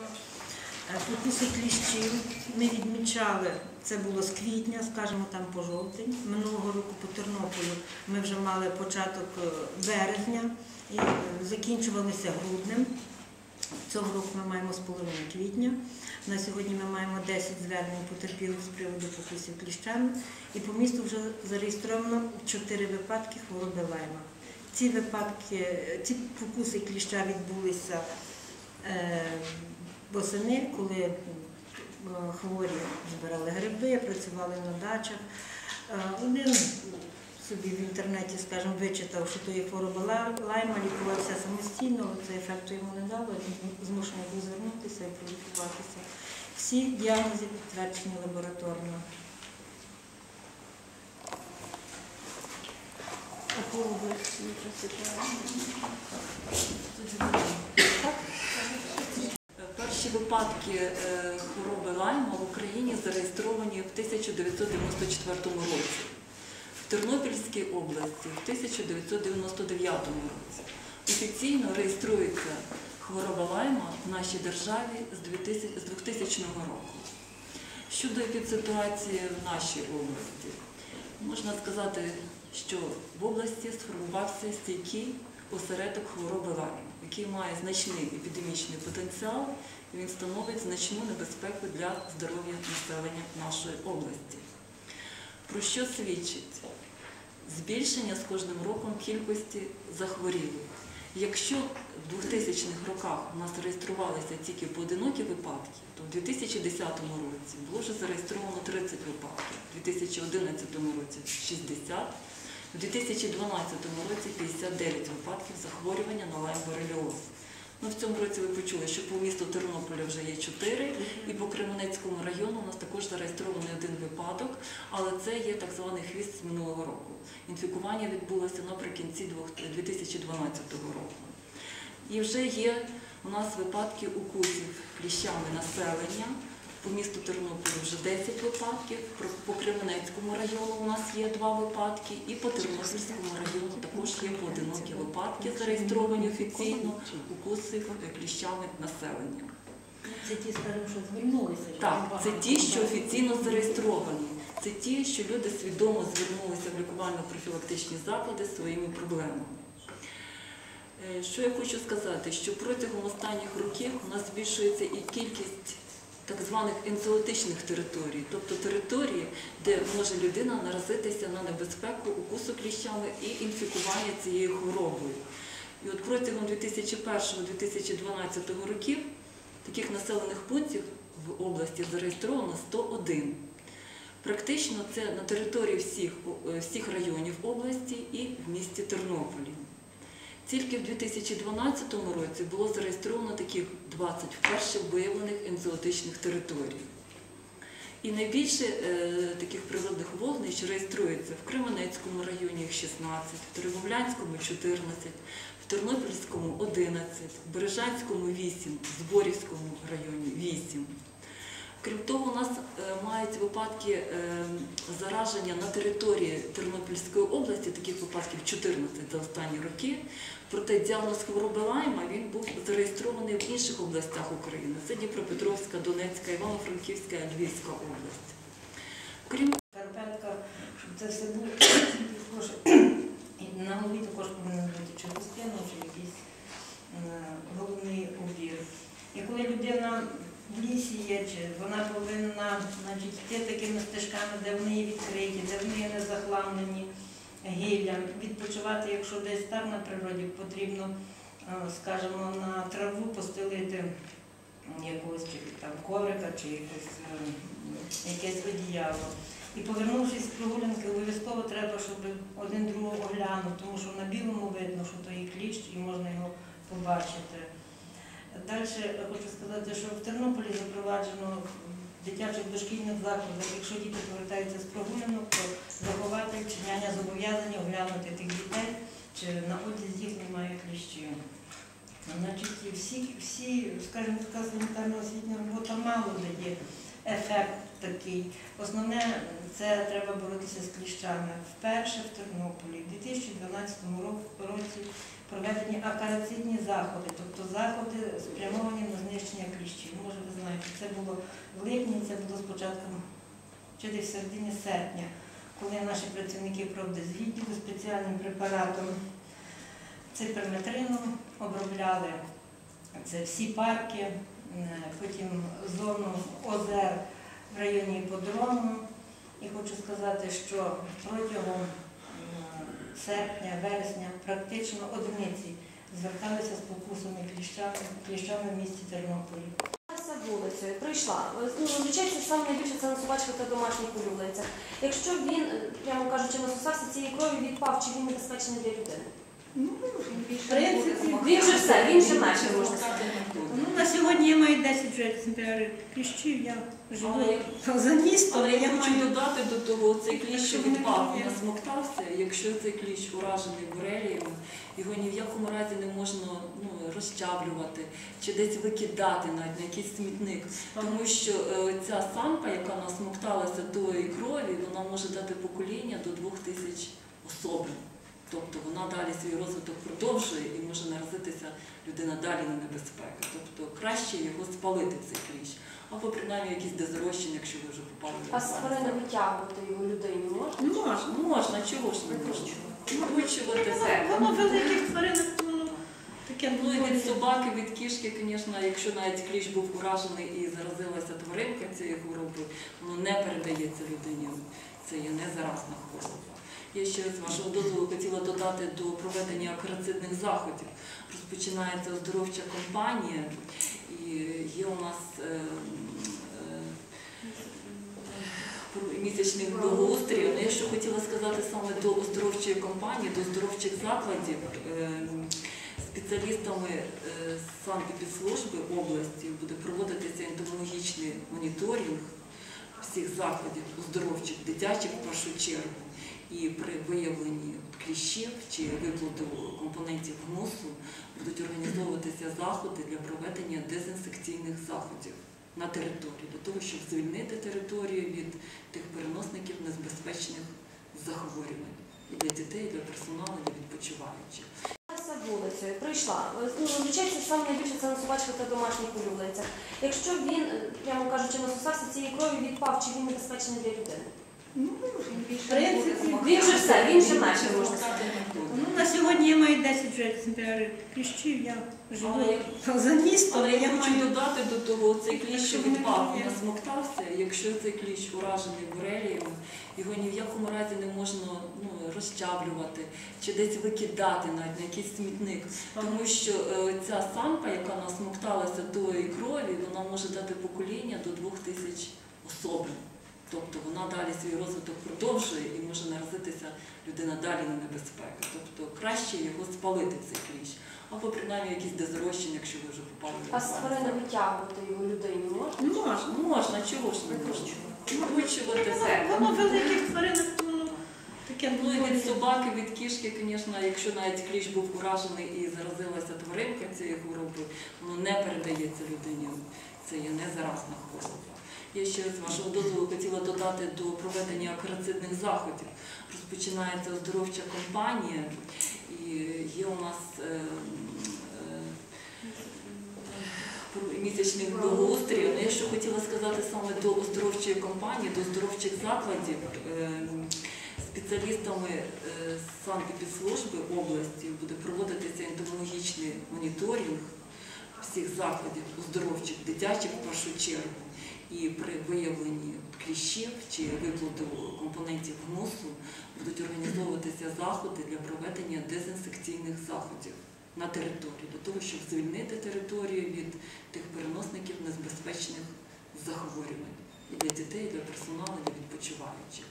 Е, покуси кліщів ми відмічали, це було з квітня, скажімо там по жовтень. Минулого року по Тернополю ми вже мали початок е, березня і е, закінчувалися груднем. Цього року ми маємо з половини квітня. На сьогодні ми маємо 10 звернень потерпілих з приводу покусів кліщами. І по місту вже зареєстровано 4 випадки хвороби лайма. Ці випадки, ці покуси кліща відбулися е, восени, коли е, хворі збирали гриби, працювали на дачах. Е, Один собі в інтернеті, скажімо, вичитав, що то є хвороба лайма, лікувався самостійно, але це ефекту йому не дало, він змушений був звернутися і пролікуватися. Всі діагнози підтверджені лабораторно. Перші випадки е, хвороби лайма в Україні зареєстровані в 1994 році, в Тернопільській області в 1999 році. Офіційно реєструється хвороба лайма в нашій державі з 2000 з 2000 року. Щодо епідситуації в нашій області, можна сказати, що в області сформувався стійкий осередок хвороби лайма, який має значний епідемічний потенціал він становить значну небезпеку для здоров'я населення нашої області. Про що свідчить? Збільшення з кожним роком кількості захворілих. Якщо в 2000-х роках у нас реєструвалися тільки поодинокі випадки, то в 2010 році було вже зареєстровано 30 випадків, в 2011 році 60, в 2012 році 59 випадків захворювання на лайм-бореліоз. Ну, в цьому році ви почули, що по місту Тернополя вже є 4, і по Кременецькому району у нас також зареєстрований один випадок, але це є так званий хвіст з минулого року. Інфікування відбулося наприкінці 2012 року. І вже є у нас випадки укусів кліщами населення. По місту Тернополю вже 10 випадків, по Кременецькому району у нас є два випадки, і по Тернопільському району також є поодинокі випадки, зареєстровані офіційно укусів кліщами населення. Це ті, скажімо, що звернулися. Так, це ті, що офіційно зареєстровані. Це ті, що люди свідомо звернулися в лікувально-профілактичні заклади зі своїми проблемами. Е, Що я хочу сказати, що протягом останніх років у нас збільшується і кількість так званих ензоотичних територій, тобто території, де може людина наразитися на небезпеку укусу кліщами і інфікування цією хворобою. І от протягом 2001-2012 років таких населених пунктів в області зареєстровано 101. Практично це на території всіх, всіх районів області і в місті Тернополі. Тільки в 2012 році було зареєстровано таких 20 вперше виявлених ензоотичних територій. І найбільше е, таких природних вогнищ реєструється в Кременецькому районі їх 16, в Теребовлянському 14, в Тернопільському 11, в Бережанському 8, в Зборівському районі 8. Крім того, у нас е, мають випадки е, зараження на території Тернопільської області, таких випадків 14 за останні роки. Проте діагноз хвороби лайма він був зареєстрований в інших областях України. Це Дніпропетровська, Донецька, Івано-Франківська, Львівська область. Крім Карпетка, щоб це все було. На голові також повинен бути чи густина, чи якийсь е, головний убір. І коли людина лісі є, чи вона повинна значить, йти такими стежками, де вони є відкриті, де вони є не захламлені гіллям, відпочивати, якщо десь так на природі потрібно, е, скажімо, на траву постелити якогось чи там коврика, чи якось, е, якесь одіяло. І повернувшись з прогулянки, обов'язково треба, щоб один другого оглянув, тому що на білому видно, що то є кліщ і можна його побачити. Далі хочу сказати, що в Тернополі запроваджено в дитячих дошкільних закладах, якщо діти повертаються з прогулянок, то вихователь вчиняння зобов'язані оглянути тих дітей, чи на одязі їх немає кліщів. Значить, всі, всі, скажімо, така санітарна освітня робота мало дає ефект такий. Основне це треба боротися з кліщами. Вперше в Тернополі в 2012 році проведені акарацидні заходи, тобто заходи спрямовані на знищення кліщів. було в липні, це було спочатку чи десь в середині серпня, коли наші працівники правдозвідділу спеціальним препаратом циперметрином обробляли це всі парки, потім зону озер в районі іподрому. І хочу сказати, що протягом серпня, вересня практично одиниці зверталися з покусами кліщами, кліщами в місті Тернополі. Це вулицею прийшла. Ну, Звичайно, саме найбільше це на собачках та домашніх улюбленцях. Якщо він, е, прямо кажучи, насосався цієї крові, відпав, чи він небезпечний для людини? В принципі, Він же все, він же мертвий, можна сказати. Ну, на сьогодні я маю 10 вже екземплярів кліщів, я живу за містом, Але я хочу маю додати до того, цей кліщ, що вони відпав, є. насмоктався. Якщо цей кліщ уражений бореліями, його ні в якому разі не можна ну, розчавлювати чи десь викидати навіть на якийсь смітник. Тому що е, ця самка, яка насмокталася тої крові, вона може дати покоління до двох тисяч особин. Тобто вона далі свій розвиток продовжує і може наразитися людина далі на небезпеку. Тобто краще його спалити цей кліщ. Або принаймні якісь дезрощення, якщо ви вже попали А з тварини витягувати його людині можна? Ну, можна. Можна, чого ж не можна? Викручувати все. Воно великих тваринок, то таке Ну і від собаки, від кішки, звісно, якщо навіть кліщ був уражений і заразилася тваринка цієї хвороби, воно не передається людині. Це є не заразна хвороба. Я ще з вашого дозволу хотіла додати до проведення акарацидних заходів. Розпочинається оздоровча кампанія, і є у нас е, е, місячний благоустрій. Але я що хотіла сказати саме до оздоровчої кампанії, до оздоровчих закладів. Е, Спеціалістами е, санепідслужби області буде проводитися ентомологічний моніторинг всіх закладів оздоровчих, дитячих в першу чергу. І при виявленні кліщів чи виплоду компонентів гнусу будуть організовуватися заходи для проведення дезінфекційних заходів на території, для того, щоб звільнити територію від тих переносників небезпечних захворювань і для дітей, і для персоналу, і для відпочиваючих. Це вулицею прийшла. Ну, Зазвичай саме найбільше це на собачках та домашніх улюбленцях. Якщо він, прямо кажучи, насосався цієї крові, відпав, чи він небезпечний для людини? Ну, в принципі, Він же все, він же мертвий, можна сказати. Ну, на сьогодні я маю 10 вже екземплярів кліщів, я живу за містом, Але я хочу додати до того, цей кліщ, що вони відпав, є. насмоктався. Якщо цей кліщ уражений бореліями, його ні в якому разі не можна ну, розчавлювати чи десь викидати навіть на якийсь смітник. Тому що е, ця самка, яка насмокталася тої крові, вона може дати покоління до двох тисяч особин. Тобто вона далі свій розвиток продовжує і може наразитися людина далі на небезпеку. Тобто краще його спалити цей кліщ. Або принаймні якісь дезрощення, якщо ви вже попали в А з тварини витягувати його людині можна? Ну, можна. Можна, чого ж не можна? Викручувати все. Воно великих тваринок, воно таке Ну і від собаки, від кішки, звісно, якщо навіть кліщ був уражений і заразилася тваринка цієї хвороби, воно не передається людині. Це є не заразна хвороба. Я ще з вашого дозволу хотіла додати до проведення акарацидних заходів. Розпочинається оздоровча кампанія, і є у нас е, е, місячний благоустрій. Але я що хотіла сказати саме до оздоровчої кампанії, до оздоровчих закладів. Е, Спеціалістами е, санепідслужби області буде проводитися ентомологічний моніторинг всіх закладів оздоровчих, дитячих в першу чергу. І при виявленні кліщів чи виплату компонентів гнусу будуть організовуватися заходи для проведення дезінфекційних заходів на території, для того, щоб звільнити територію від тих переносників небезпечних захворювань і для дітей, і для персоналу, і для відпочиваючих.